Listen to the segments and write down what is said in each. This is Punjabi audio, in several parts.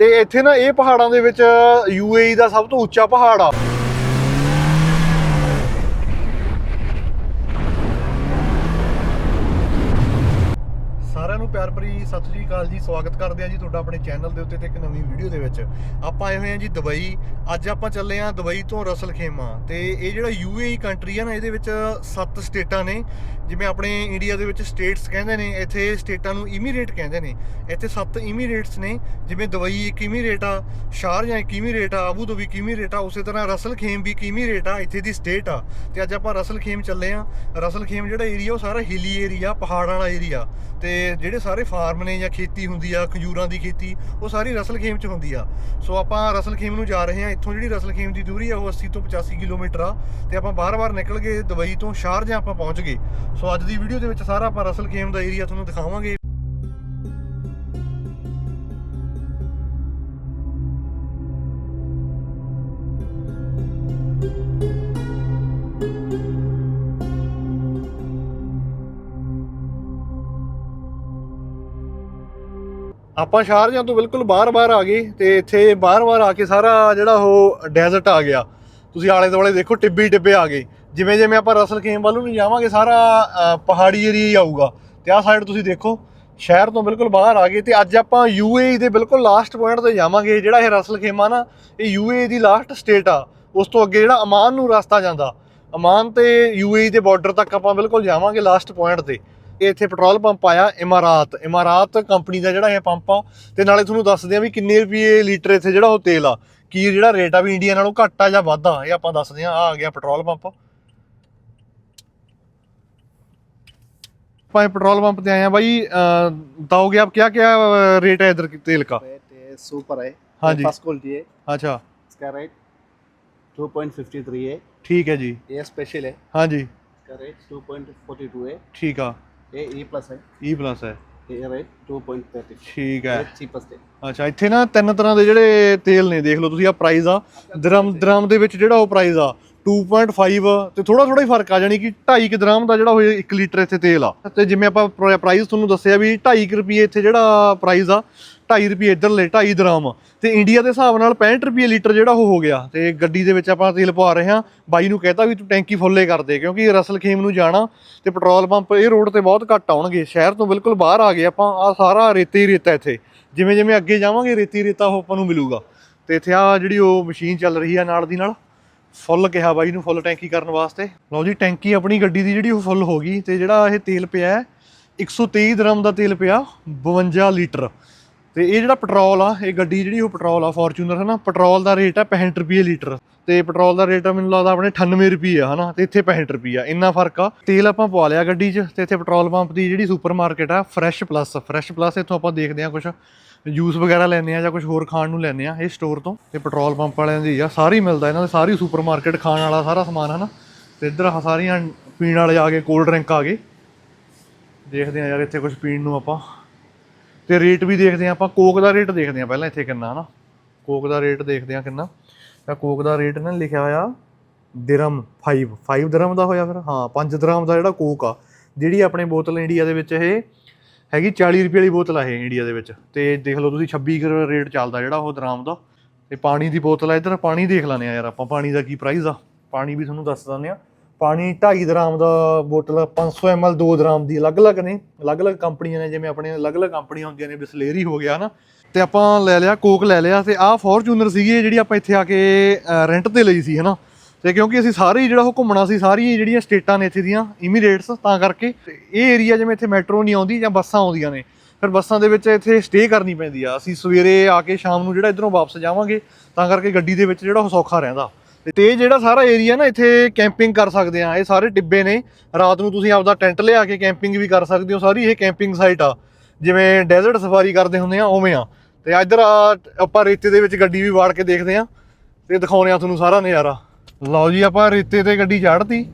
ਤੇ ਇੱਥੇ ਨਾ ਇਹ ਪਹਾੜਾਂ ਦੇ ਵਿੱਚ ਯੂਏਈ ਦਾ ਸਭ ਤੋਂ ਉੱਚਾ ਪਹਾੜ ਆ। ਸਾਰਿਆਂ ਨੂੰ ਪਿਆਰ ਭਰੀ ਸਤਿ ਸ੍ਰੀ ਅਕਾਲ ਜੀ, ਸਵਾਗਤ ਕਰਦੇ ਆ ਜੀ ਤੁਹਾਡਾ ਆਪਣੇ ਚੈਨਲ ਦੇ ਉੱਤੇ ਤੇ ਇੱਕ ਨਵੀਂ ਵੀਡੀਓ ਦੇ ਵਿੱਚ। ਆਪਾਂ ਆਏ ਹੋਏ ਆ ਜੀ ਦੁਬਈ। ਅੱਜ ਆਪਾਂ ਚੱਲੇ ਆ ਦੁਬਈ ਤੋਂ ਰਸਲ ਖੇਮਾ ਤੇ ਇਹ ਜਿਹੜਾ ਯੂਏਈ ਕੰਟਰੀ ਆ ਨਾ, ਇਹਦੇ ਵਿੱਚ ਸੱਤ ਸਟੇਟਾਂ ਨੇ। ਜਿਵੇਂ ਆਪਣੇ ਇੰਡੀਆ ਦੇ ਵਿੱਚ ਸਟੇਟਸ ਕਹਿੰਦੇ ਨੇ, ਇੱਥੇ ਸਟੇਟਾਂ ਨੂੰ ਇਮੀਰੇਟ ਕਹਿੰਦੇ ਨੇ। ਇੱਥੇ ਸੱਤ ਇਮੀਰੇਟਸ ਨੇ, ਜਿਵੇਂ ਦੁਬਈ ਇੱਕ ਇਮੀਰੇਟ ਆ, ਸ਼ਾਰਜਾ ਇੱਕ ਇਮੀਰੇਟ ਆ ਆਬੂ ਧਾਬੀ ਇੱਕ ਇਮੀਰੇਟ ਆ, ਉਸੇ ਤਰ੍ਹਾਂ ਰਸਲ ਖੇਮ ਵੀ ਇੱਕ ਇਮੀਰੇਟ ਆ, ਇੱਥੇ ਦੀ ਸਟੇਟ ਆ। ਤੇ ਅੱਜ ਆਪਾਂ ਰਸਲ ਖੇਮ ਚੱਲੇ ਆ। ਰਸਲ ਖੇਮ ਜਿਹੜਾ ਏਰੀਆ ਉਹ ਸਾਰਾ ਹਿਲੀ ਏਰੀਆ ਪਹਾੜਾਂ ਵਾਲਾ ਏਰੀਆ ਤੇ ਜਿਹੜੇ ਸਾਰੇ ਫਾਰਮ ਨੇ ਜਾਂ ਖੇਤੀ ਹੁੰਦੀ ਆ, ਖਜੂਰਾਂ ਦੀ ਖੇਤੀ, ਉਹ ਸਾਰੀ ਰਸਲ ਖੇਮ ਚ ਹੁੰਦੀ ਆ। ਸੋ ਆਪਾਂ ਰਸਲ ਖੇਮ ਨੂੰ ਜਾ ਰਹੇ ਆ। ਇੱਥੋਂ ਜਿਹੜੀ ਰਸਲ ਖੇਮ ਦੀ ਦੂਰੀ ਆ, ਉਹ 80 ਤੋਂ 85 ਕਿਲੋਮੀਟਰ ਆ। ਤੇ ਆਪਾਂ ਬਾਰ-ਬਾਰ ਨਿਕਲ ਗਏ ਦੁਬਈ ਤੋਂ, ਸ਼ਾਰਜਾ ਆਪਾਂ ਪਹੁੰਚ ਗਏ। ਸੋ ਅੱਜ ਦੀ ਵੀਡੀਓ ਦੇ ਵਿੱਚ ਸਾਰਾ ਆਪਾਂ ਰਸਲ ਗੇਮ ਦਾ ਏਰੀਆ ਤੁਹਾਨੂੰ ਦਿਖਾਵਾਂਗੇ। ਆਪਾਂ ਸ਼ਾਰਜਾ ਤੋਂ ਬਿਲਕੁਲ ਬਾਹਰ-ਬਾਹਰ ਆ ਗਏ ਤੇ ਇੱਥੇ ਬਾਹਰ-ਬਾਹਰ ਆ ਕੇ ਸਾਰਾ ਜਿਹੜਾ ਉਹ ਡੈਜ਼ਰਟ ਆ ਗਿਆ। ਤੁਸੀਂ ਆਲੇ ਦੁਆਲੇ ਦੇਖੋ ਟਿੱਬੀ ਟਿੱਬੇ ਆ ਗਏ। ਜਿਵੇਂ ਜਿਵੇਂ ਆਪਾਂ ਰਸਲ ਖੇਮ ਵੱਲ ਨੂੰ ਜਾਵਾਂਗੇ, ਸਾਰਾ ਪਹਾੜੀ ਏਰੀਆ ਹੀ ਆਊਗਾ। ਤੇ ਆਹ ਸਾਈਡ ਤੁਸੀਂ ਦੇਖੋ, ਸ਼ਹਿਰ ਤੋਂ ਬਿਲਕੁਲ ਬਾਹਰ ਆ ਗਏ ਤੇ ਅੱਜ ਆਪਾਂ ਯੂਏਈ ਦੇ ਬਿਲਕੁਲ ਲਾਸਟ ਪੁਆਇੰਟ ਤੇ ਜਾਵਾਂਗੇ, ਜਿਹੜਾ ਇਹ ਰਸਲ ਖੇਮਾ ਨਾ, ਇਹ ਯੂਏਈ ਦੀ ਲਾਸਟ ਸਟੇਟ ਆ। ਉਸ ਤੋਂ ਅੱਗੇ ਜਿਹੜਾ ਅਮਾਨ ਨੂੰ ਰਸਤਾ ਜਾਂਦਾ। ਅਮਾਨ ਤੇ ਯੂਏਈ ਦੇ ਬਾਰਡਰ ਤੱਕ ਆਪਾਂ ਬਿਲਕੁਲ ਜਾਵਾਂਗੇ ਲਾਸਟ ਪੁਆਇੰਟ ਤੇ। ਇਹ ਇੱਥੇ ਪੈਟਰੋਲ ਪੰਪ ਆਇਆ, ਇਮਾਰਾਤ। ਇਮਾਰਾਤ ਕੰਪਨੀ ਦਾ ਜਿਹੜਾ ਇਹ ਪੰਪ ਆ, ਤੇ ਨਾਲੇ ਤੁਹਾਨੂੰ ਦੱਸਦੇ ਆ ਵੀ ਕਿੰਨੇ ਰੁਪਏ ਲੀਟਰ ਇੱਥੇ ਜਿਹੜਾ ਉਹ ਤੇਲ ਆ। ਕੀ ਜਿਹੜਾ ਰੇਟ ਆ ਵੀ ਇੰਡੀਆ ਨਾਲੋਂ ਘੱਟ ਆ ਜਾਂ ਵੱਧ ਆ, ਇਹ ਆਪਾਂ ਦੱਸਦੇ ਆ। ਆ ਆ ਗਿਆ ਪੈਟਰੋਲ ਪੰਪ ਭਾਈ ਪੈਟਰੋਲ ਪੰਪ ਤੇ ਆਏ ਆ ਬਾਈ ਅਹ, बताओगे आप क्या क्या रेट है इधर की तेल का रेट है सुपर है हाँ ये जी। फर्स्ट क्वालिटी है अच्छा इसका रेट 2.53 है ठीक है जी ये स्पेशल है हाँ जी इसका रेट 2.42 है ठीक है ये ई प्लस है ई प्लस है ये रेट 2.33 ਠੀਕ ਹੈ ये चीपेस्ट है ਅੱਛਾ ਇੱਥੇ ਨਾ ਤਿੰਨ ਤਰ੍ਹਾਂ ਦੇ ਜਿਹੜੇ ਤੇਲ ਨੇ ਦੇਖ ਲਓ ਤੁਸੀਂ ਆ ਪ੍ਰਾਈਸ ਆ ਦਰਮ ਦਰਮ ਦੇ ਵਿੱਚ ਜਿਹੜਾ ਉਹ ਪ੍ਰਾਈਸ ਆ 2.5 ਤੇ ਥੋੜਾ ਥੋੜਾ ਹੀ ਫ਼ਰਕ ਆ, ਜਾਣੀ ਕਿ 2.5 ਗ੍ਰਾਮ ਦਾ ਜਿਹੜਾ ਹੋਏ 1 ਲੀਟਰ ਇੱਥੇ ਤੇਲ ਆ। ਤੇ ਜਿਵੇਂ ਆਪਾਂ ਪ੍ਰਾਈਸ ਤੁਹਾਨੂੰ ਦੱਸਿਆ ਵੀ 2.5 ਰੁਪਏ ਇੱਥੇ ਜਿਹੜਾ ਪ੍ਰਾਈਸ ਆ 2.5 ਰੁਪਏ ਇੱਧਰਲੇ 2.5 ਦਰਮ। ਤੇ ਇੰਡੀਆ ਦੇ ਹਿਸਾਬ ਨਾਲ 65 ਰੁਪਏ ਲੀਟਰ ਜਿਹੜਾ ਉਹ ਹੋ ਗਿਆ। ਤੇ ਗੱਡੀ ਦੇ ਵਿੱਚ ਆਪਾਂ ਤੇਲ ਪਵਾ ਰਹੇ ਹਾਂ। ਬਾਈ ਨੂੰ ਕਹਿਤਾ ਵੀ ਤੂੰ ਟੈਂਕੀ ਫੁੱਲੇ ਕਰ ਦੇ, ਕਿਉਂਕਿ ਰਸਲ ਖੇਮ ਨੂੰ ਜਾਣਾ ਤੇ ਪੈਟਰੋਲ ਪੰਪ ਇਹ ਰੋਡ ਤੇ ਬਹੁਤ ਘੱਟ ਆਉਣਗੇ। ਸ਼ਹਿਰ ਤੋਂ ਬਿਲਕੁਲ ਬਾਹਰ ਆ ਗਏ ਆਪਾਂ, ਆ ਸਾਰਾ ਰੇਤੇ ਹੀ ਰੇਤਾ ਇੱਥੇ। ਜਿਵੇਂ ਜਿਵੇਂ ਅੱਗੇ ਜਾਵਾਂਗੇ, ਰੇਤੀ ਰੇਤਾ ਉਹ ਆਪਾਂ ਨੂੰ ਮਿਲੂਗਾ। ਤੇ ਇੱਥੇ ਆ ਜਿਹੜੀ ਉਹ ਮਸ਼ੀਨ ਚੱਲ ਰਹੀ ਆ ਨਾਲ ਦੀ ਨਾਲ। ਫੁੱਲ ਕਿਹਾ ਬਾਈ ਨੂੰ ਫੁੱਲ ਟੈਂਕੀ ਕਰਨ ਵਾਸਤੇ। ਲਓ ਜੀ ਟੈਂਕੀ ਆਪਣੀ ਗੱਡੀ ਦੀ ਜਿਹੜੀ ਉਹ ਫੁੱਲ ਹੋ ਗਈ ਤੇ ਜਿਹੜਾ ਇਹ ਤੇਲ ਪਿਆ ਹੈ, 123 ਦਰਮ ਦਾ ਤੇਲ ਪਿਆ 52 ਲੀਟਰ। ਤੇ ਇਹ ਜਿਹੜਾ ਪੈਟਰੋਲ ਆ ਇਹ ਗੱਡੀ ਜਿਹੜੀ ਉਹ ਪੈਟਰੋਲ ਆ ਫੋਰਚੂਨਰ ਹੈ ਨਾ ਪੈਟਰੋਲ ਦਾ ਰੇਟ ਆ 65 ਰੁਪਏ ਲੀਟਰ। ਤੇ ਪੈਟਰੋਲ ਦਾ ਰੇਟ ਆ ਮੈਨੂੰ ਲੱਗਦਾ ਆਪਣੇ 98 ਰੁਪਏ ਆ ਹਨਾ? ਤੇ ਇੱਥੇ 65 ਰੁਪਏ ਆ। ਇੰਨਾ ਫ਼ਰਕ ਆ। ਤੇਲ ਆਪਾਂ ਪਵਾ ਲਿਆ ਗੱਡੀ 'ਚ ਤੇ ਇੱਥੇ ਪੈਟਰੋਲ ਪੰਪ ਦੀ ਜਿਹੜੀ ਸੁਪਰ ਸੁਪਰਮਾਰਕਟ ਆ ਫਰੈਸ਼ ਪਲੱਸ। ਫਰੈਸ਼ ਪਲੱਸ ਇੱਥੋਂ ਆਪਾਂ ਦੇਖਦੇ ਆ ਕੁਝ ਜੂਸ ਵਗੈਰਾ ਲੈਣੇ ਆ ਜਾਂ ਕੁਝ ਹੋਰ ਖਾਣ ਨੂੰ ਲੈਣੇ ਆ ਇਹ ਸਟੋਰ ਤੋਂ। ਤੇ ਪੈਟਰੋਲ ਪੰਪ ਵਾਲਿਆਂ ਦੀ ਆ, ਸਾਰੀ ਮਿਲਦਾ ਇਹਨਾਂ ਦੇ, ਸਾਰੀ ਸੁਪਰਮਾਰਕਟ ਖਾਣ ਵਾਲਾ ਸਾਰਾ ਸਮਾਨ, ਹਨਾ? ਤੇ ਇੱਧਰ ਆਹ ਸਾਰੀਆਂ ਪੀਣ ਵਾਲੇ ਆ ਗਏ ਕੋਲਡ ਡਰਿੰਕ ਆ ਗਏ। ਦੇਖਦੇ ਆ ਯਾਰ ਇੱਥੇ ਕੁਝ ਪੀਣ ਨੂੰ ਆਪਾਂ। ਤੇ ਰੇਟ ਵੀ ਦੇਖਦੇ ਆ ਆਪਾਂ ਕੋਕ ਦਾ ਰੇਟ ਦੇਖਦੇ ਆ ਪਹਿਲਾਂ ਇੱਥੇ ਕਿੰਨਾ, ਹਨਾ? ਕੋਕ ਦਾ ਰੇਟ ਦੇਖਦੇ ਆ ਕਿੰਨਾ। ਤਾਂ ਕੋਕ ਦਾ ਰੇਟ ਨਾ ਲਿਖਿਆ ਹੋਇਆ ਦਿਰਮ 5 5 ਦਿਰਮ ਦਾ ਹੋਇਆ ਫਿਰ। ਹਾਂ 5 ਦਿਰਮ ਦਾ ਜਿਹੜਾ ਕੋਕ ਆ, ਜਿਹੜੀ ਆਪਣੇ ਬੋਤਲ ਇੰਡੀਆ ਦੇ ਵਿੱਚ ਇਹ ਹੈਗੀ 40 ਰੁਪਏ ਵਾਲੀ ਬੋਤਲ ਆ ਇਹ ਇੰਡੀਆ ਦੇ ਵਿੱਚ। ਤੇ ਦੇਖ ਲਓ ਤੁਸੀਂ 26 ਕੁ ਰੇਟ ਚੱਲਦਾ ਜਿਹੜਾ ਉਹ ਦਰਾਮ ਦਾ ਤੇ ਪਾਣੀ ਦੀ ਬੋਤਲ ਆ ਇੱਧਰ, ਪਾਣੀ ਦੇਖ ਲੈਂਦੇ ਆ ਯਾਰ ਆਪਾਂ, ਪਾਣੀ ਦਾ ਕੀ ਪ੍ਰਾਈਸ ਆ? ਪਾਣੀ ਵੀ ਤੁਹਾਨੂੰ ਦੱਸ ਦਿੰਦੇ ਆ ਪਾਣੀ 2.5 ਦਰਾਮ ਦਾ ਬੋਤਲ 500 ml 2 ਦਰਾਮ ਦੀ ਅਲੱਗ-ਅਲੱਗ ਨੇ, ਅਲੱਗ-ਅਲੱਗ ਕੰਪਨੀਆਂ ਨੇ, ਜਿਵੇਂ ਆਪਣੇ ਅਲੱਗ-ਅਲੱਗ ਕੰਪਨੀਆਂ ਹੁੰਦੀਆਂ ਨੇ, ਬਿਸਲੇਰੀ ਹੋ ਗਿਆ ਨਾ ਤੇ ਆਪਾਂ ਲੈ ਲਿਆ, ਕੋਕ ਲੈ ਲਿਆ, ਤੇ ਆਹ ਫੋਰਚੂਨਰ ਸੀਗੀ ਜਿਹੜੀ ਆਪਾਂ ਇੱਥੇ ਆ ਕੇ ਰੈਂਟ ਤੇ ਲਈ ਸੀ ਹਨਾ। ਤੇ ਕਿਉਂਕਿ ਅਸੀਂ ਸਾਰੇ ਹੀ ਜਿਹੜਾ ਉਹ ਘੁੰਮਣਾ ਸੀ, ਸਾਰੀ ਜਿਹੜੀਆਂ ਸਟੇਟਾਂ ਨੇ ਇੱਥੇ ਦੀਆਂ ਇਮੀਰੇਟਸ ਤਾਂ ਕਰਕੇ ਤੇ ਇਹ ਏਰੀਆ ਜਿਵੇਂ ਇੱਥੇ ਮੈਟਰੋ ਨਹੀਂ ਆਉਂਦੀ ਜਾਂ ਬੱਸਾਂ ਆਉਂਦੀਆਂ ਨੇ, ਫਿਰ ਬੱਸਾਂ ਦੇ ਵਿੱਚ ਇੱਥੇ ਸਟੇ ਕਰਨੀ ਪੈਂਦੀ ਆ। ਅਸੀਂ ਸਵੇਰੇ ਆ ਕੇ ਸ਼ਾਮ ਨੂੰ ਜਿਹੜਾ ਇਧਰੋਂ ਵਾਪਸ ਜਾਵਾਂਗੇ, ਤਾਂ ਕਰਕੇ ਗੱਡੀ ਦੇ ਵਿੱਚ ਜਿਹੜਾ ਉਹ ਸੌਖਾ ਰਹਿੰਦਾ। ਤੇ ਇਹ ਜਿਹੜਾ ਸਾਰਾ ਏਰੀਆ ਨਾ ਇੱਥੇ ਕੈਂਪਿੰਗ ਕਰ ਸਕਦੇ ਆ, ਇਹ ਸਾਰੇ ਟਿੱਬੇ ਨੇ। ਰਾਤ ਨੂੰ ਤੁਸੀਂ ਆਪਦਾ ਟੈਂਟ ਲਿਆ ਕੇ ਕੈਂਪਿੰਗ ਵੀ ਕਰ ਸਕਦੇ ਹੋ, ਸਾਰੀ ਇਹ ਕੈਂਪਿੰਗ ਸਾਈਟ ਆ। ਜਿਵੇਂ ਡੈਜ਼ਰਟ ਸਫਾਰੀ ਕਰਦੇ ਹੁੰਦੇ ਆ, ਉਵੇਂ ਆ। ਤੇ ਇੱਧਰ ਆ, ਆਪਾਂ ਰੇਤੇ ਦੇ ਵਿੱਚ ਗੱਡੀ ਵੀ ਵਾੜ ਕੇ ਦੇਖਦੇ ਆ, ਤੇ ਦਿਖਾਉਣੇ ਆ ਤੁਹਾਨੂੰ ਸਾਰਾ ਨਜ਼ਾਰਾ। ਲਓ ਜੀ ਆਪਾਂ ਰੇਤੇ ਤੇ ਗੱਡੀ ਚਾੜਤੀ।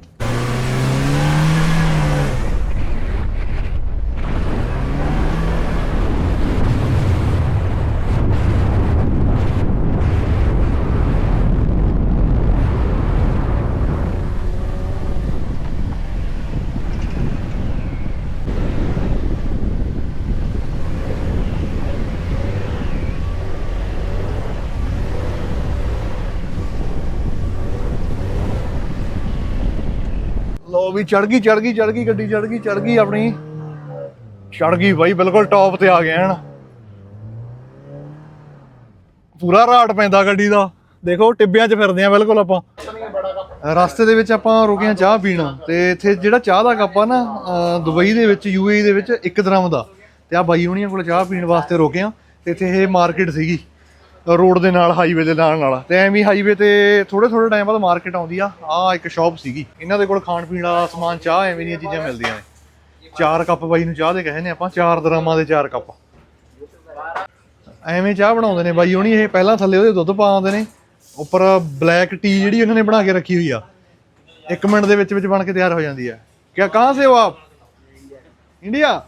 ਵੀ ਚੜ ਗਈ ਚੜ ਗਈ ਚੜ ਗਈ, ਗੱਡੀ ਚੜ ਗਈ ਚੜ ਗਈ ਆਪਣੀ। ਚੜ ਗਈ ਬਾਈ, ਬਿਲਕੁਲ ਟੌਪ ਤੇ ਆ ਗਏ ਹਨ। ਪੂਰਾ ਰਾਟ ਪੈਂਦਾ ਗੱਡੀ ਦਾ। ਦੇਖੋ, ਟਿੱਬਿਆਂ 'ਚ ਫਿਰਦੇ ਆ ਬਿਲਕੁਲ ਆਪਾਂ। ਰਸਤੇ ਦੇ ਵਿੱਚ ਆਪਾਂ ਰੁਕੇ ਆ ਚਾਹ ਪੀਣਾ। ਤੇ ਇੱਥੇ ਜਿਹੜਾ ਚਾਹ ਦਾ ਕੱਪ ਆ ਨਾ ਦੁਬਈ ਦੇ ਵਿੱਚ ਯੂਏਈ ਦੇ ਵਿੱਚ ਇੱਕ ਦਰਮ ਦਾ। ਤੇ ਆ ਬਾਈ ਹੁਣੀਆਂ ਕੋਲ ਚਾਹ ਪੀਣ ਵਾਸਤੇ ਰੁਕੇ ਆ ਤੇ ਇੱਥੇ ਇਹ ਮਾਰਕੀਟ ਸੀਗੀ। ਰੋਡ ਦੇ ਨਾਲ ਹਾਈਵੇ ਦੇ ਨਾਲ ਨਾਲ। ਤੇ ਐਵੇਂ ਹਾਈਵੇ ਤੇ ਥੋੜੇ ਥੋੜੇ ਟਾਈਮ ਬਾਅਦ ਮਾਰਕੀਟ ਆਉਂਦੀ ਆ। ਆ ਇੱਕ ਸ਼ਾਪ ਸੀਗੀ। ਇਹਨਾਂ ਦੇ ਕੋਲ ਖਾਣ ਪੀਣ ਵਾਲਾ ਸਮਾਨ ਚਾਹ ਐਵੇਂ ਦੀਆਂ ਚੀਜ਼ਾਂ ਮਿਲਦੀਆਂ ਨੇ। ਚਾਰ ਕੱਪ ਬਾਈ ਨੂੰ ਚਾਹ ਦੇ ਕਹੇ ਨੇ ਆਪਾਂ ਚਾਰ ਦਰਾਮਾਂ ਦੇ ਚਾਰ ਕੱਪ ਐਵੇਂ ਚਾਹ ਬਣਾਉਂਦੇ ਨੇ ਬਾਈ ਹੁਣੀ ਇਹ ਪਹਿਲਾਂ ਥੱਲੇ ਉਹਦੇ ਦੁੱਧ ਪਾ ਆਉਂਦੇ ਨੇ। ਉੱਪਰ ਬਲੈਕ ਟੀ ਜਿਹੜੀ ਉਹਨਾਂ ਨੇ ਬਣਾ ਕੇ ਰੱਖੀ ਹੋਈ ਆ। ਇੱਕ ਮਿੰਟ ਦੇ ਵਿੱਚ ਵਿੱਚ ਬਣ ਕੇ ਤਿਆਰ ਹੋ ਜਾਂਦੀ ਹੈ ਕਿਆ ਕਹਾਂ ਸੇ ਹੋ ਆਪ? ਇੰਡੀਆ?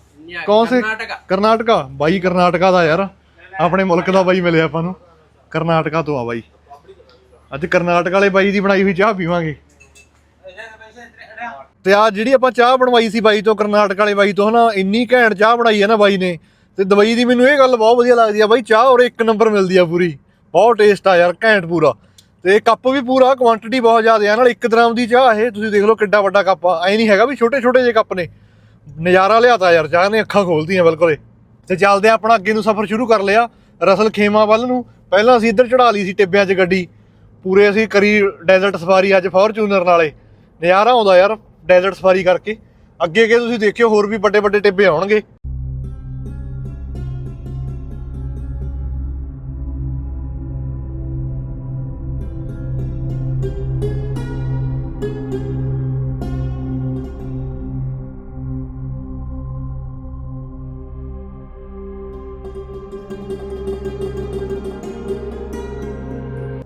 ਕੌਣ ਸੇ? ਕਰਨਾਟਕਾ। ਬਾਈ ਕਰਨਾਟਕਾ ਦਾ ਯਾਰ। ਆਪਣੇ ਮੁਲਕ ਦਾ ਬਾਈ ਮਿਲਿਆ ਆਪਾਂ ਨੂੰ। ਕਰਨਾਟਕਾ ਤੋਂ ਆ ਬਾਈ। ਅੱਜ ਕਰਨਾਟਕਾ ਵਾਲੇ ਬਾਈ ਦੀ ਬਣਾਈ ਹੋਈ ਚਾਹ ਪੀਵਾਂਗੇ। ਤੇ ਆ ਜਿਹੜੀ ਆਪਾਂ ਚਾਹ ਬਣਵਾਈ ਸੀ ਬਾਈ ਤੋਂ, ਕਰਨਾਟਕ ਵਾਲੇ ਬਾਈ ਤੋਂ, ਹਨਾ, ਇੰਨੀ ਘੈਂਟ ਚਾਹ ਬਣਾਈ ਹੈ ਨਾ ਬਾਈ ਨੇ। ਤੇ ਦੁਬਈ ਦੀ ਮੈਨੂੰ ਇਹ ਗੱਲ ਬਹੁਤ ਵਧੀਆ ਲੱਗਦੀ ਆ, ਬਾਈ ਚਾਹ ਔਰ ਇੱਕ ਨੰਬਰ ਮਿਲਦੀ ਆ ਪੂਰੀ। ਬਹੁਤ ਟੇਸਟ ਆ ਯਾਰ, ਘੈਂਟ ਪੂਰਾ। ਤੇ ਕੱਪ ਵੀ ਪੂਰਾ ਕੁਆਂਟੀਟੀ ਬਹੁਤ ਜ਼ਿਆਦਾ ਆ। ਨਾਲ ਇੱਕ ਦਰਾਮ ਦੀ ਚਾਹ ਇਹ, ਤੁਸੀਂ ਦੇਖ ਲਓ ਕਿੱਡਾ ਵੱਡਾ ਕੱਪ ਆ। ਐ ਨਹੀਂ ਹੈਗਾ ਵੀ ਛੋਟੇ ਛੋਟੇ ਜਿਹੇ ਕੱਪ ਨੇ। ਨਜ਼ਾਰਾ ਲਿਆਤਾ ਯਾਰ, ਚਾਹ ਨੇ ਅੱਖਾਂ ਖੋਲਦੀਆਂ ਬਿਲਕੁਲ ਇਹ। ਤੇ ਚੱਲਦੇ ਆਪਣਾ ਅੱਗੇ ਨੂੰ ਸਫ਼ਰ ਸ਼ੁਰੂ ਕਰ ਲਿਆ। ਰਸਲ ਖੇਮਾ ਵੱਲ ਨੂੰ। ਪਹਿਲਾਂ ਅਸੀਂ ਇੱਧਰ ਚੜਾ ਲਈ ਸੀ ਟਿੱਬਿਆਂ 'ਚ ਗੱਡੀ। ਪੂਰੇ ਅਸੀਂ ਕਰੀ ਡੈਜ਼ਰਟ ਸਫਾਰੀ ਅੱਜ ਫੋਰਚੂਨਰ ਨਾਲੇ। ਨਜ਼ਾਰਾ ਆਉਂਦਾ ਯਾਰ ਡੈਜ਼ਰਟ ਸਫਾਰੀ ਕਰਕੇ। ਅੱਗੇ ਅੱਗੇ ਤੁਸੀਂ ਦੇਖਿਓ ਹੋਰ ਵੀ ਵੱਡੇ ਵੱਡੇ ਟਿੱਬੇ ਆਉਣਗੇ।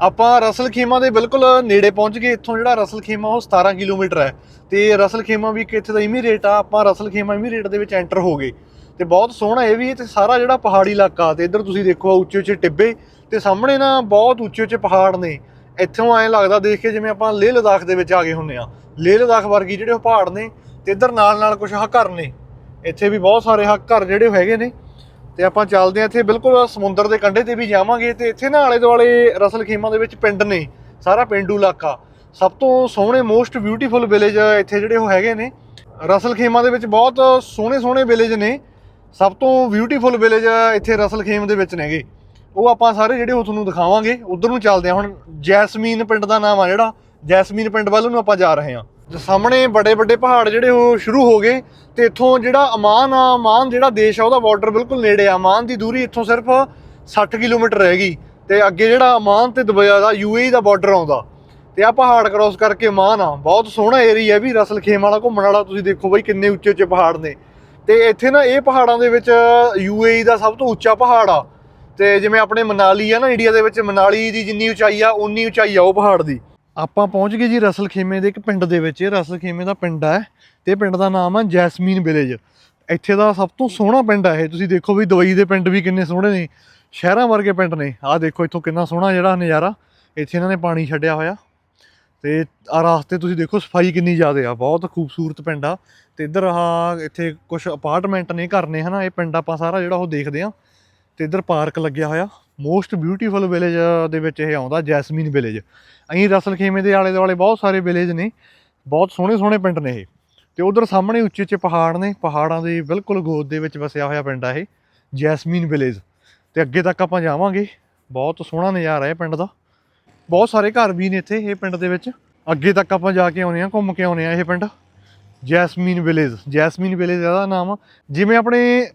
ਆਪਾਂ ਰਸਲ ਖੇਮਾ ਦੇ ਬਿਲਕੁਲ ਨੇੜੇ ਪਹੁੰਚ ਗਏ। ਇੱਥੋਂ ਜਿਹੜਾ ਰਸਲ ਖੇਮਾ, ਉਹ 17 ਕਿਲੋਮੀਟਰ ਹੈ। ਤੇ ਰਸਲ ਖੇਮਾ ਵੀ ਇੱਕ ਇੱਥੇ ਦਾ ਇਮੀਰੇਟ ਆ। ਆਪਾਂ ਰਸਲ ਖੇਮਾ ਇਮੀਰੇਟ ਦੇ ਵਿੱਚ ਐਂਟਰ ਹੋ ਗਏ। ਤੇ ਬਹੁਤ ਸੋਹਣਾ ਇਹ ਵੀ ਹੈ ਤੇ ਸਾਰਾ ਜਿਹੜਾ ਪਹਾੜੀ ਇਲਾਕਾ ਤੇ ਇੱਧਰ ਤੁਸੀਂ ਦੇਖੋ ਉੱਚੇ ਉੱਚੇ ਟਿੱਬੇ। ਤੇ ਸਾਹਮਣੇ ਨਾ ਬਹੁਤ ਉੱਚੇ ਉੱਚੇ ਪਹਾੜ ਨੇ। ਇੱਥੋਂ ਐਂ ਲੱਗਦਾ ਦੇਖ ਕੇ ਜਿਵੇਂ ਆਪਾਂ ਲੇਹ ਲਦਾਖ ਦੇ ਵਿੱਚ ਆ ਗਏ ਹੁੰਨੇ ਆ ਲੇਹ ਲਦਾਖ ਵਰਗੀ ਜਿਹੜੇ ਉਹ ਪਹਾੜ ਨੇ ਤੇ ਇੱਧਰ ਨਾਲ ਨਾਲ ਕੁਝ ਆਹ ਘਰ ਨੇ। ਇੱਥੇ ਵੀ ਬਹੁਤ ਸਾਰੇ ਆਹ ਘਰ ਜਿਹੜੇ ਉਹ ਹੈਗੇ ਨੇ। ਤੇ ਆਪਾਂ ਚੱਲਦੇ ਆ ਇੱਥੇ, ਬਿਲਕੁਲ ਸਮੁੰਦਰ ਦੇ ਕੰਢੇ ਤੇ ਵੀ ਜਾਵਾਂਗੇ ਤੇ ਇੱਥੇ ਨਾ ਆਲੇ ਦੁਆਲੇ ਰਸਲ ਖੇਮਾ ਦੇ ਵਿੱਚ ਪਿੰਡ ਨੇ, ਸਾਰਾ ਪਿੰਡੂ ਇਲਾਕਾ ਸਭ ਤੋਂ ਸੋਹਣੇ ਮੋਸਟ ਬਿਊਟੀਫੁਲ ਵਿਲੇਜ ਇੱਥੇ ਜਿਹੜੇ ਉਹ ਹੈਗੇ ਨੇ। ਰਸਲ ਖੇਮਾ ਦੇ ਵਿੱਚ ਬਹੁਤ ਸੋਹਣੇ ਸੋਹਣੇ ਵਿਲੇਜ ਨੇ। ਸਭ ਤੋਂ ਬਿਊਟੀਫੁਲ ਵਿਲੇਜ ਇੱਥੇ ਰਸਲ ਖੇਮ ਦੇ ਵਿੱਚ ਨੇਗੇ। ਉਹ ਆਪਾਂ ਸਾਰੇ ਜਿਹੜੇ ਉਹ ਤੁਹਾਨੂੰ ਦਿਖਾਵਾਂਗੇ, ਉਧਰ ਨੂੰ ਚੱਲਦੇ ਆ ਹੁਣ। ਜੈਸਮੀਨ ਪਿੰਡ ਦਾ ਨਾਮ ਆ ਜਿਹੜਾ ਜੈਸਮੀਨ ਪਿੰਡ ਵੱਲ ਨੂੰ ਆਪਾਂ ਜਾ ਰਹੇ ਹਾਂ। ਸਾਹਮਣੇ ਵੱਡੇ ਵੱਡੇ ਪਹਾੜ ਜਿਹੜੇ ਉਹ ਸ਼ੁਰੂ ਹੋ ਗਏ ਤੇ ਇੱਥੋਂ ਜਿਹੜਾ ਅਮਾਨ ਆ, ਅਮਾਨ ਜਿਹੜਾ ਦੇਸ਼ ਆ ਉਹਦਾ ਬਾਰਡਰ ਬਿਲਕੁਲ ਨੇੜੇ ਆ। ਅਮਾਨ ਦੀ ਦੂਰੀ ਇੱਥੋਂ ਸਿਰਫ 60 ਕਿਲੋਮੀਟਰ ਰਹਿ ਗਈ ਤੇ ਅੱਗੇ ਜਿਹੜਾ ਅਮਾਨ ਤੇ ਦੁਬਈ ਦਾ ਯੂਏਈ ਦਾ ਬਾਰਡਰ ਆਉਂਦਾ। ਤੇ ਆ ਪਹਾੜ ਕ੍ਰਾਸ ਕਰਕੇ ਅਮਾਨ ਆ। ਬਹੁਤ ਸੋਹਣਾ ਏਰੀਆ ਵੀ ਰਸਲ ਖੇਮ ਵਾਲਾ, ਘੁੰਮਣ ਵਾਲਾ ਤੁਸੀਂ ਦੇਖੋ ਬਈ ਕਿੰਨੇ ਉੱਚੇ ਉੱਚੇ ਪਹਾੜ ਨੇ। ਤੇ ਇੱਥੇ ਨਾ ਇਹ ਪਹਾੜਾਂ ਦੇ ਵਿੱਚ ਯੂਏਈ ਦਾ ਸਭ ਤੋਂ ਉੱਚਾ ਪਹਾੜ ਆ। ਤੇ ਜਿਵੇਂ ਆਪਣੇ ਮਨਾਲੀ ਆ ਨਾ, ਇੰਡੀਆ ਦੇ ਵਿੱਚ ਮਨਾਲੀ ਦੀ ਜਿੰਨੀ ਉਚਾਈ ਆ ਉਨੀ ਉਚਾਈ ਆ ਉਹ ਪਹਾੜ ਦੀ। ਆਪਾਂ ਪਹੁੰਚ ਗਏ ਜੀ ਰਸਲ ਖੇਮੇ ਦੇ ਇੱਕ ਪਿੰਡ ਦੇ ਵਿੱਚ। ਇਹ ਰਸਲ ਖੇਮੇ ਦਾ ਪਿੰਡ ਹੈ ਤੇ ਪਿੰਡ ਦਾ ਨਾਮ ਆ ਜੈਸਮੀਨ ਵਿਲੇਜ। ਇੱਥੇ ਦਾ ਸਭ ਤੋਂ ਸੋਹਣਾ ਪਿੰਡ ਹੈ ਇਹ। ਤੁਸੀਂ ਦੇਖੋ ਵੀ ਦੁਬਈ ਦੇ ਪਿੰਡ ਵੀ ਕਿੰਨੇ ਸੋਹਣੇ ਨੇ। ਸ਼ਹਿਰਾਂ ਵਰਗੇ ਪਿੰਡ ਨੇ। ਆਹ ਦੇਖੋ ਇੱਥੋਂ ਕਿੰਨਾ ਸੋਹਣਾ ਜਿਹੜਾ ਨਜ਼ਾਰਾ। ਇੱਥੇ ਇਹਨਾਂ ਨੇ ਪਾਣੀ ਛੱਡਿਆ ਹੋਇਆ। ਤੇ ਆ ਰਾਸਤੇ ਤੁਸੀਂ ਦੇਖੋ ਸਫ਼ਾਈ ਕਿੰਨੀ ਜ਼ਿਆਦਾ ਆ। ਬਹੁਤ ਖੂਬਸੂਰਤ ਪਿੰਡ ਆ। ਤੇ ਇੱਧਰ ਆਹ ਇੱਥੇ ਕੁਝ ਅਪਾਰਟਮੈਂਟ ਨੇ, ਘਰ ਨੇ, ਹਨਾ। ਇਹ ਪਿੰਡ ਆਪਾਂ ਸਾਰਾ ਜਿਹੜਾ ਉਹ ਦੇਖਦੇ ਆ ਤੇ ਇੱਧਰ ਪਾਰਕ ਲੱਗਿਆ ਹੋਇਆ। ਮੋਸਟ ਬਿਊਟੀਫੁਲ ਵਿਲੇਜ ਦੇ ਵਿੱਚ ਇਹ ਆਉਂਦਾ, ਜੈਸਮੀਨ ਵਿਲੇਜ। ਅਹੀਂ ਰਸਲ ਖੇਮੇ ਦੇ ਆਲੇ ਦੁਆਲੇ ਬਹੁਤ ਸਾਰੇ ਵਿਲੇਜ ਨੇ, ਬਹੁਤ ਸੋਹਣੇ ਸੋਹਣੇ ਪਿੰਡ ਨੇ ਇਹ। ਤੇ ਉਧਰ ਸਾਹਮਣੇ ਉੱਚੇ ਉੱਚੇ ਪਹਾੜ ਨੇ, ਪਹਾੜਾਂ ਦੇ ਬਿਲਕੁਲ ਗੋਦ ਦੇ ਵਿੱਚ ਵਸਿਆ ਹੋਇਆ ਪਿੰਡ ਆ ਇਹ, ਜੈਸਮੀਨ ਵਿਲੇਜ। ਤੇ ਅੱਗੇ ਤੱਕ ਆਪਾਂ ਜਾਵਾਂਗੇ, ਬਹੁਤ ਸੋਹਣਾ ਨਜ਼ਾਰਾ ਹੈ ਪਿੰਡ ਦਾ। ਬਹੁਤ ਸਾਰੇ ਘਰ ਵੀ ਨੇ ਇੱਥੇ ਇਹ ਪਿੰਡ ਦੇ ਵਿੱਚ। ਅੱਗੇ ਤੱਕ ਆਪਾਂ ਜਾ ਕੇ ਆਉਨੇ ਆ ਘੁੰਮ ਕੇ ਆਉਨੇ ਆ ਇਹ ਪਿੰਡ। ਜੈਸਮੀਨ ਵਿਲੇਜ ਜੈਸਮੀਨ ਵਿਲੇਜ ਦਾ ਨਾਮ, ਜਿਵੇਂ ਆਪਣੇ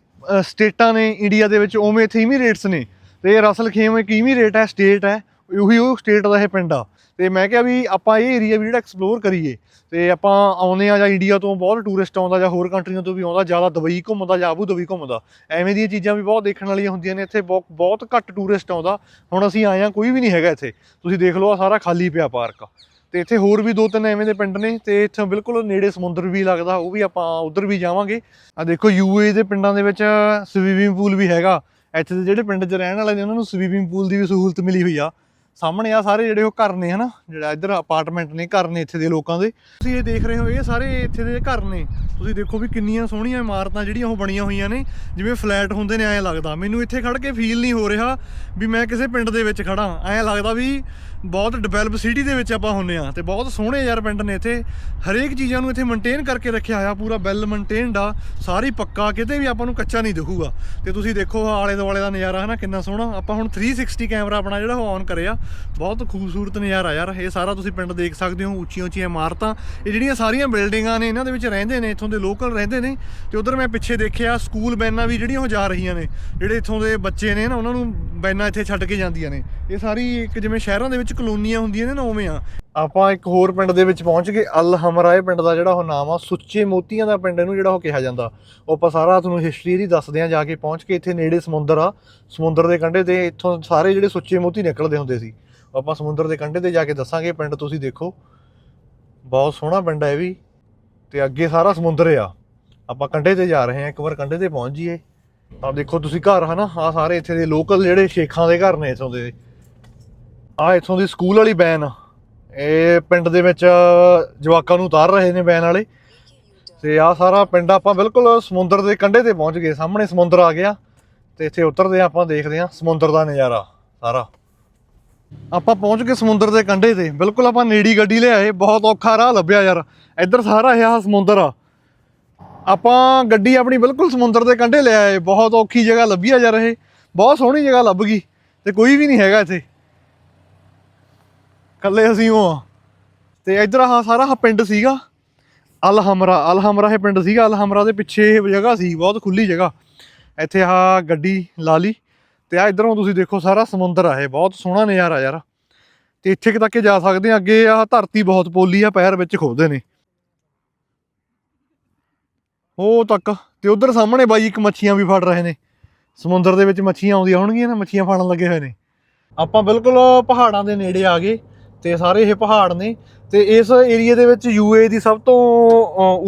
ਸਟੇਟਾਂ ਨੇ ਇੰਡੀਆ ਦੇ ਵਿੱਚ, ਉਵੇਂ ਇੱਥੇ ਇਮੀਰੇਟਸ ਨੇ। ਤੇ ਇਹ ਰਸਲ ਖੇਮ ਕਿਵੇਂ ਰੇਟ ਹੈ ਸਟੇਟ ਹੈ, ਉਹੀ ਉਹ ਸਟੇਟ ਦਾ ਇਹ ਪਿੰਡ ਆ। ਤੇ ਮੈਂ ਕਿਹਾ ਵੀ ਆਪਾਂ ਇਹ ਏਰੀਆ ਵੀ ਜਿਹੜਾ ਐਕਸਪਲੋਰ ਕਰੀਏ, ਤੇ ਆਪਾਂ ਆਉਂਦੇ ਆ ਜਾਂ ਇੰਡੀਆ ਤੋਂ ਬਹੁਤ ਟੂਰਿਸਟ ਆਉਂਦਾ ਜਾਂ ਹੋਰ ਕੰਟਰੀਆਂ ਤੋਂ ਵੀ ਆਉਂਦਾ, ਜ਼ਿਆਦਾ ਦੁਬਈ ਘੁੰਮਦਾ ਜਾਂ ਆਬੂ ਦੁਬਈ ਘੁੰਮਦਾ। ਐਵੇਂ ਦੀਆਂ ਚੀਜ਼ਾਂ ਵੀ ਬਹੁਤ ਦੇਖਣ ਵਾਲੀਆਂ ਹੁੰਦੀਆਂ ਨੇ ਇੱਥੇ, ਬਹੁਤ ਬਹੁਤ ਘੱਟ ਟੂਰਿਸਟ ਆਉਂਦਾ। ਹੁਣ ਅਸੀਂ ਆਏ ਆ ਕੋਈ ਵੀ ਨਹੀਂ ਹੈਗਾ ਇੱਥੇ। ਤੁਸੀਂ ਦੇਖ ਲਓ ਆ ਸਾਰਾ ਖਾਲੀ ਪਿਆ ਪਾਰਕ ਤੇ ਇੱਥੇ ਹੋਰ ਵੀ ਦੋ ਤਿੰਨ ਐਵੇਂ ਦੇ ਪਿੰਡ ਨੇ, ਤੇ ਇੱਥੇ ਬਿਲਕੁਲ ਨੇੜੇ ਸਮੁੰਦਰ ਵੀ ਲੱਗਦਾ, ਉਹ ਵੀ ਆਪਾਂ ਉਧਰ ਵੀ ਜਾਵਾਂਗੇ। ਆ ਦੇਖੋ ਯੂਏ ਦੇ ਪਿੰਡਾਂ ਦੇ ਵਿੱਚ ਸਵੀਮਿੰਗ ਪੂਲ ਵੀ ਹੈਗਾ। ਇੱਥੇ ਦੇ ਜਿਹੜੇ ਪਿੰਡ 'ਚ ਰਹਿਣ ਵਾਲੇ ਨੇ, ਉਹਨਾਂ ਨੂੰ ਸਵੀਮਿੰਗ ਪੂਲ ਦੀ ਵੀ ਸਹੂਲਤ ਮਿਲੀ ਹੋਈ ਆ। ਸਾਹਮਣੇ ਆ ਸਾਰੇ ਜਿਹੜੇ ਉਹ ਘਰ ਨੇ, ਹਨਾ? ਜਿਹੜਾ ਇੱਧਰ ਅਪਾਰਟਮੈਂਟ ਨੇ, ਘਰ ਨੇ ਇੱਥੇ ਦੇ ਲੋਕਾਂ ਦੇ। ਤੁਸੀਂ ਇਹ ਦੇਖ ਰਹੇ ਹੋ, ਇਹ ਸਾਰੇ ਇੱਥੇ ਦੇ ਘਰ ਨੇ। ਤੁਸੀਂ ਦੇਖੋ ਵੀ ਕਿੰਨੀਆਂ ਸੋਹਣੀਆਂ ਇਮਾਰਤਾਂ ਜਿਹੜੀਆਂ ਉਹ ਬਣੀਆਂ ਹੋਈਆਂ ਨੇ, ਜਿਵੇਂ ਫਲੈਟ ਹੁੰਦੇ ਨੇ, ਐਂ ਲੱਗਦਾ। ਮੈਨੂੰ ਇੱਥੇ ਖੜ ਕੇ ਫੀਲ ਨਹੀਂ ਹੋ ਰਿਹਾ ਵੀ ਮੈਂ ਕਿਸੇ ਪਿੰਡ ਦੇ ਵਿੱਚ ਖੜਾ ਐਂ ਲੱਗਦਾ ਵੀ ਬਹੁਤ ਡਿਵੈਲਪ ਸਿਟੀ ਦੇ ਵਿੱਚ ਆਪਾਂ ਹੁੰਨੇ ਆ ਤੇ ਬਹੁਤ ਸੋਹਣੇ ਯਾਰ ਪਿੰਡ ਨੇ ਇੱਥੇ। ਹਰੇਕ ਚੀਜ਼ਾਂ ਨੂੰ ਇੱਥੇ ਮੇਨਟੇਨ ਕਰਕੇ ਰੱਖਿਆ ਹੋਇਆ, ਪੂਰਾ ਵੈਲ ਮੇਨਟੇਨਡ ਆ, ਸਾਰੀ ਪੱਕਾ, ਕਿਤੇ ਵੀ ਆਪਾਂ ਨੂੰ ਕੱਚਾ ਨਹੀਂ ਦਿਖੂਗਾ। ਤੇ ਤੁਸੀਂ ਦੇਖੋ ਆਲੇ ਦੁਆਲੇ ਦਾ ਨਜ਼ਾਰਾ ਹੈ ਨਾ ਕਿੰਨਾ ਸੋਹਣਾ। ਆਪਾਂ ਹੁਣ 360 ਕੈਮਰਾ ਆਪਣਾ ਜਿਹੜਾ ਉਹ ਔਨ ਕਰਿਆ ਬਹੁਤ ਖੂਬਸੂਰਤ ਨਜ਼ਾਰਾ ਯਾਰ, ਇਹ ਸਾਰਾ ਤੁਸੀਂ ਪਿੰਡ ਦੇਖ ਸਕਦੇ ਹੋ ਉੱਚੀਆਂ ਉੱਚੀਆਂ ਇਮਾਰਤਾਂ। ਇਹ ਜਿਹੜੀਆਂ ਸਾਰੀਆਂ ਬਿਲਡਿੰਗਾਂ ਨੇ, ਇਹਨਾਂ ਦੇ ਵਿੱਚ ਰਹਿੰਦੇ ਨੇ, ਇੱਥੋਂ ਦੇ ਲੋਕਲ ਰਹਿੰਦੇ ਨੇ। ਤੇ ਉਧਰ ਮੈਂ ਪਿੱਛੇ ਦੇਖਿਆ ਸਕੂਲ ਬੈਨਾਂ ਵੀ ਜਿਹੜੀਆਂ ਉਹ ਜਾ ਰਹੀਆਂ ਨੇ। ਜਿਹੜੇ ਇੱਥੋਂ ਦੇ ਬੱਚੇ ਨੇ ਨਾ, ਉਹਨਾਂ ਨੂੰ ਬੈਨਾਂ ਇੱਥੇ ਛੱਡ ਕੇ ਜਾਂਦੀਆਂ ਨੇ। ਇਹ ਸਾਰੀ ਇੱਕ ਜਿਵੇਂ ਸ਼ਹਿਰਾਂ ਦੇ ਵਿੱਚ ਕਲੋਨੀਆਂ ਹੁੰਦੀਆਂ ਨੇ ਨਾ ਉਵੇਂ ਆ। ਆਪਾਂ ਇੱਕ ਹੋਰ ਪਿੰਡ ਦੇ ਵਿੱਚ ਪਹੁੰਚ ਗਏ, ਅਲ ਹਮਰਾ ਪਿੰਡ ਦਾ ਜਿਹੜਾ ਉਹ ਨਾਮ ਆ, ਸੁੱਚੇ ਮੋਤੀਆਂ ਦਾ ਪਿੰਡ ਇਹਨੂੰ ਜਿਹੜਾ ਉਹ ਕਿਹਾ ਜਾਂਦਾ। ਉਹ ਆਪਾਂ ਸਾਰਾ ਤੁਹਾਨੂੰ ਹਿਸਟਰੀ ਇਹਦੀ ਦੱਸਦੇ ਆ ਜਾ ਕੇ ਪਹੁੰਚ ਕੇ ਇੱਥੇ ਨੇੜੇ ਸਮੁੰਦਰ ਆ, ਸਮੁੰਦਰ ਦੇ ਕੰਢੇ ਤੇ ਇੱਥੋਂ ਸਾਰੇ ਜਿਹੜੇ ਸੁੱਚੇ ਮੋਤੀ ਨਿਕਲਦੇ ਹੁੰਦੇ ਸੀ। ਆਪਾਂ ਸਮੁੰਦਰ ਦੇ ਕੰਢੇ ਤੇ ਜਾ ਕੇ ਦੱਸਾਂਗੇ, ਪਿੰਡ ਤੁਸੀਂ ਦੇਖੋ। ਬਹੁਤ ਸੋਹਣਾ ਪਿੰਡ ਹੈ ਇਹ ਵੀ, ਤੇ ਅੱਗੇ ਸਾਰਾ ਸਮੁੰਦਰ ਆ। ਆਪਾਂ ਕੰਢੇ ਤੇ ਜਾ ਰਹੇ ਹਾਂ, ਇੱਕ ਵਾਰ ਕੰਢੇ ਤੇ ਪਹੁੰਚ ਜੀਏ ਤਾਂ ਦੇਖੋ ਤੁਸੀਂ ਘਰ, ਹਨਾ? ਆ ਸਾਰੇ ਇੱਥੇ ਦੇ ਲੋਕਲ ਜਿਹੜੇ ਸ਼ੇਖਾਂ ਦੇ ਘਰ ਨੇ ਇੱਥੋਂ ਦੇ। ਆ ਇੱਥੋਂ ਦੀ ਸਕੂਲ ਵਾਲੀ ਬੈਨ ਆ। ਇਹ ਪਿੰਡ ਦੇ ਵਿੱਚ ਜਵਾਕਾਂ ਨੂੰ ਉਤਾਰ ਰਹੇ ਨੇ ਬੈਨ ਵਾਲੇ। ਤੇ ਆ ਸਾਰਾ ਪਿੰਡ ਆਪਾਂ ਬਿਲਕੁਲ ਸਮੁੰਦਰ ਦੇ ਕੰਢੇ ਤੇ ਪਹੁੰਚ ਗਏ। ਸਾਹਮਣੇ ਸਮੁੰਦਰ ਆ ਗਿਆ ਤੇ ਇੱਥੇ ਉਤਰਦੇ ਹਾਂ, ਆਪਾਂ ਦੇਖਦੇ ਹਾਂ ਸਮੁੰਦਰ ਦਾ ਨਜ਼ਾਰਾ ਸਾਰਾ। ਆਪਾਂ ਪਹੁੰਚ ਗਏ ਸਮੁੰਦਰ ਦੇ ਕੰਢੇ ਤੇ। ਬਿਲਕੁਲ ਆਪਾਂ ਨੇੜੀ ਗੱਡੀ ਲਿਆਏ ਬਹੁਤ ਔਖਾ ਰਾਹ ਲੱਭਿਆ ਯਾਰ। ਇੱਧਰ ਸਾਰਾ ਇਹ ਆ ਸਮੁੰਦਰ ਆ। ਆਪਾਂ ਗੱਡੀ ਆਪਣੀ ਬਿਲਕੁਲ ਸਮੁੰਦਰ ਦੇ ਕੰਢੇ ਲੈ ਆਏ। ਬਹੁਤ ਔਖੀ ਜਗ੍ਹਾ ਲੱਭੀ ਆ ਯਾਰ ਇਹ। ਬਹੁਤ ਸੋਹਣੀ ਜਗ੍ਹਾ ਲੱਭ ਗਈ। ਤੇ ਕੋਈ ਵੀ ਨਹੀਂ ਹੈਗਾ ਇੱਥੇ। ਕੱਲੇ ਅਸੀਂ ਉਹ ਆ। ਤੇ ਇੱਧਰ ਆਹ ਸਾਰਾ ਆਹ ਪਿੰਡ ਸੀਗਾ। ਅਲ ਹਮਰਾ ਅਲ ਹਮਰਾ ਇਹ ਪਿੰਡ ਸੀਗਾ। ਅਲ ਹਮਰਾ ਦੇ ਪਿੱਛੇ ਇਹ ਜਗ੍ਹਾ ਸੀ, ਬਹੁਤ ਖੁੱਲੀ ਜਗ੍ਹਾ। ਇੱਥੇ ਆਹ ਗੱਡੀ ਲਾ ਲਈ। ਤੇ ਆ ਇਧਰੋਂ ਤੁਸੀਂ ਦੇਖੋ ਸਾਰਾ ਸਮੁੰਦਰ ਆ ਇਹ, ਬਹੁਤ ਸੋਹਣਾ ਨਜ਼ਾਰਾ ਯਾਰ। ਤੇ ਇੱਥੇ ਕਿ ਤੱਕ ਜਾ ਸਕਦੇ ਆ, ਅੱਗੇ ਆਹ ਧਰਤੀ ਬਹੁਤ ਪੋਲੀ ਆ, ਪੈਰ ਵਿੱਚ ਖੋਦੇ ਨੇ। ਉਹ ਤੱਕ। ਤੇ ਉਧਰ ਸਾਹਮਣੇ ਬਾਈ ਇੱਕ ਮੱਛੀਆਂ ਵੀ ਫੜ ਰਹੇ ਨੇ। ਸਮੁੰਦਰ ਦੇ ਵਿੱਚ ਮੱਛੀਆਂ ਆਉਂਦੀਆਂ ਹੋਣਗੀਆਂ ਨਾ, ਮੱਛੀਆਂ ਫੜਨ ਲੱਗੇ ਹੋਏ ਨੇ। ਆਪਾਂ ਬਿਲਕੁਲ ਪਹਾੜਾਂ ਦੇ ਨੇੜੇ ਆ ਗਏ। ਤੇ ਸਾਰੇ ਇਹ ਪਹਾੜ ਨੇ ਤੇ ਇਸ ਏਰੀਆ ਦੇ ਵਿੱਚ ਯੂਏ ਦੀ ਸਭ ਤੋਂ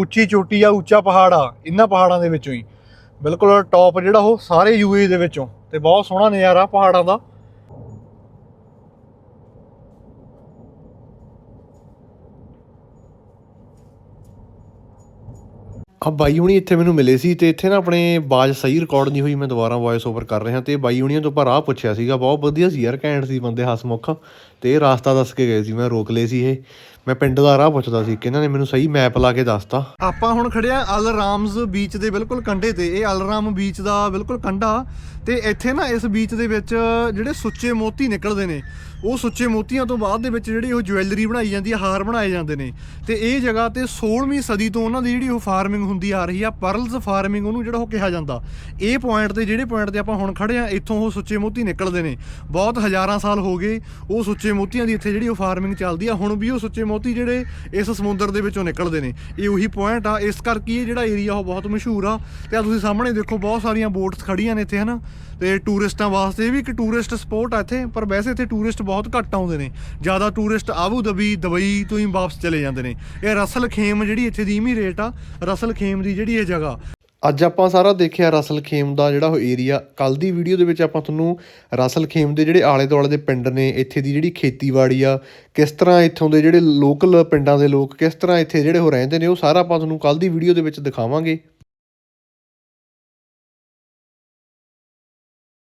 ਉੱਚੀ ਚੋਟੀ ਆ, ਉੱਚਾ ਪਹਾੜ ਆ ਇਹਨਾਂ ਪਹਾੜਾਂ ਦੇ ਵਿੱਚੋਂ ਹੀ। ਬਿਲਕੁਲ ਟੌਪ ਜਿਹੜਾ ਉਹ ਸਾਰੇ ਯੂਏ ਦੇ ਵਿੱਚੋਂ। ਤੇ ਬਹੁਤ ਸੋਹਣਾ ਨਜ਼ਾਰਾ ਪਹਾੜਾਂ ਦਾ। ਆ ਬਾਈ ਹੁਣੀ ਇੱਥੇ ਮੈਨੂੰ ਮਿਲੇ ਸੀ ਤੇ ਇੱਥੇ ਨਾ ਆਪਣੇ ਆਵਾਜ਼ ਸਹੀ ਰਿਕਾਰਡ ਨਹੀਂ ਹੋਈ, ਮੈਂ ਦੁਬਾਰਾ ਵੌਇਸ ਓਵਰ ਕਰ ਰਿਹਾ ਤੇ ਬਾਈ ਹੁਣੀਆਂ ਤੋਂ ਆਪਾਂ ਰਾਹ ਪੁੱਛਿਆ ਸੀਗਾ, ਬਹੁਤ ਵਧੀਆ ਸੀ ਯਾਰ, ਘੈਂਟ ਸੀ ਬੰਦੇ, ਹਸਮੁਖ। ਤੇ ਇਹ ਰਾਸਤਾ ਦੱਸ ਕੇ ਗਏ ਸੀ, ਮੈਂ ਰੋਕ ਲਏ ਸੀ ਇਹ। ਮੈਂ ਪਿੰਡ ਦਾ ਰਾਹ ਪੁੱਛਦਾ ਸੀ ਕਿ ਇਹਨਾਂ ਨੇ ਮੈਨੂੰ ਸਹੀ ਮੈਪ ਲਾ ਕੇ ਦੱਸਤਾ। ਆਪਾਂ ਹੁਣ ਖੜੇ ਆ ਅਲ ਬੀਚ ਦੇ ਬਿਲਕੁਲ ਕੰਢੇ ਤੇ। ਇਹ ਅਲ ਬੀਚ ਦਾ ਬਿਲਕੁਲ ਕੰਢਾ। ਤੇ ਇੱਥੇ ਨਾ ਇਸ ਬੀਚ ਦੇ ਵਿੱਚ ਜਿਹੜੇ ਸੁੱਚੇ ਮੋਤੀ ਨਿਕਲਦੇ ਨੇ, ਉਹ ਸੁੱਚੇ ਮੋਤੀਆਂ ਤੋਂ ਬਾਅਦ ਦੇ ਵਿੱਚ ਜਿਹੜੀ ਉਹ ਜੁਐਲਰੀ ਬਣਾਈ ਜਾਂਦੀ ਹੈ ਹਾਰ ਬਣਾਏ ਜਾਂਦੇ ਨੇ। ਤੇ ਇਹ ਜਗ੍ਹਾ ਤੇ 16ਵੀਂ ਸਦੀ ਤੋਂ ਉਹਨਾਂ ਦੀ ਜਿਹੜੀ ਉਹ ਫਾਰਮਿੰਗ ਹੁੰਦੀ ਆ ਰਹੀ ਆ ਪਰਲਸ ਫਾਰਮਿੰਗ ਉਹਨੂੰ ਜਿਹੜਾ ਉਹ ਕਿਹਾ ਜਾਂਦਾ। ਇਹ ਪੁਆਇੰਟ ਤੇ, ਜਿਹੜੇ ਪੁਆਇੰਟ ਤੇ ਆਪਾਂ ਹੁਣ ਖੜੇ ਆ ਇੱਥੋਂ ਉਹ ਸੁੱਚੇ ਮੋਤੀ ਨਿਕਲਦੇ ਨੇ। ਬਹੁਤ ਹਜ਼ਾਰਾਂ ਸਾਲ ਹੋ ਗਏ ਉਹ ਸੁੱਚੇ ਮੋਤੀਆਂ ਦੀ ਇੱਥੇ ਜਿਹੜੀ ਉਹ ਫਾਰਮਿੰਗ ਚੱਲਦੀ ਆ, ਹੁਣ ਵੀ ਉਹ ਸੁੱਚੇ ਮੋਤੀ ਜਿਹੜੇ ਇਸ ਸਮੁੰਦਰ ਦੇ ਵਿੱਚੋਂ ਨਿਕਲਦੇ ਨੇ। ਇਹ ਉਹੀ ਪੁਆਇੰਟ ਆ, ਇਸ ਕਰਕੇ ਇਹ ਜਿਹੜਾ ਏਰੀਆ ਉਹ ਬਹੁਤ ਮਸ਼ਹੂਰ ਆ। ਤੇ ਆ ਤੁਸੀਂ ਸਾਹਮਣੇ ਦੇਖੋ, ਬਹੁਤ ਸਾਰੀਆਂ ਬੋਟਸ ਖੜੀਆਂ ਨੇ ਇੱਥੇ, ਹਨਾ? ਤੇ ਟੂਰਿਸਟਾਂ ਵਾਸਤੇ ਇਹ ਵੀ ਇੱਕ ਟੂਰਿਸਟ ਸਪੋਟ ਆ ਇੱਥੇ, ਪਰ ਵੈਸੇ ਇੱਥੇ ਟੂਰਿਸਟ ਬਹੁਤ ਘੱਟ ਆਉਂਦੇ ਨੇ। ਜ਼ਿਆਦਾ ਟੂਰਿਸਟ ਆਬੂ ਦਬੀ ਦੁਬਈ ਤੋਂ ਹੀ ਵਾਪਸ ਚਲੇ ਜਾਂਦੇ ਨੇ। ਇਹ ਰਸਲ ਖੇਮ ਜਿਹੜੀ ਇੱਥੇ ਦੀ ਇਮੀਰੇਟ ਆ ਰਸਲ ਖੇਮ ਦੀ ਜਿਹੜੀ ਇਹ ਜਗ੍ਹਾ। ਅੱਜ ਆਪਾਂ ਸਾਰਾ ਦੇਖਿਆ ਰਸਲ ਖੇਮ ਦਾ ਜਿਹੜਾ ਉਹ ਏਰੀਆ ਕੱਲ ਦੀ ਵੀਡੀਓ ਦੇ ਵਿੱਚ ਆਪਾਂ ਤੁਹਾਨੂੰ ਰਸਲ ਖੇਮ ਦੇ ਜਿਹੜੇ ਆਲੇ ਦੁਆਲੇ ਦੇ ਪਿੰਡ ਨੇ, ਇੱਥੇ ਦੀ ਜਿਹੜੀ ਖੇਤੀਬਾੜੀ ਆ, ਕਿਸ ਤਰ੍ਹਾਂ ਇੱਥੋਂ ਦੇ ਜਿਹੜੇ ਲੋਕਲ ਪਿੰਡਾਂ ਦੇ ਲੋਕ, ਕਿਸ ਤਰ੍ਹਾਂ ਇੱਥੇ ਜਿਹੜੇ ਉਹ ਰਹਿੰਦੇ ਨੇ, ਉਹ ਸਾਰਾ ਆਪਾਂ ਤੁਹਾਨੂੰ ਕੱਲ ਦੀ ਵੀਡੀਓ ਦੇ ਵਿੱਚ ਦਿਖਾਵਾਂਗੇ।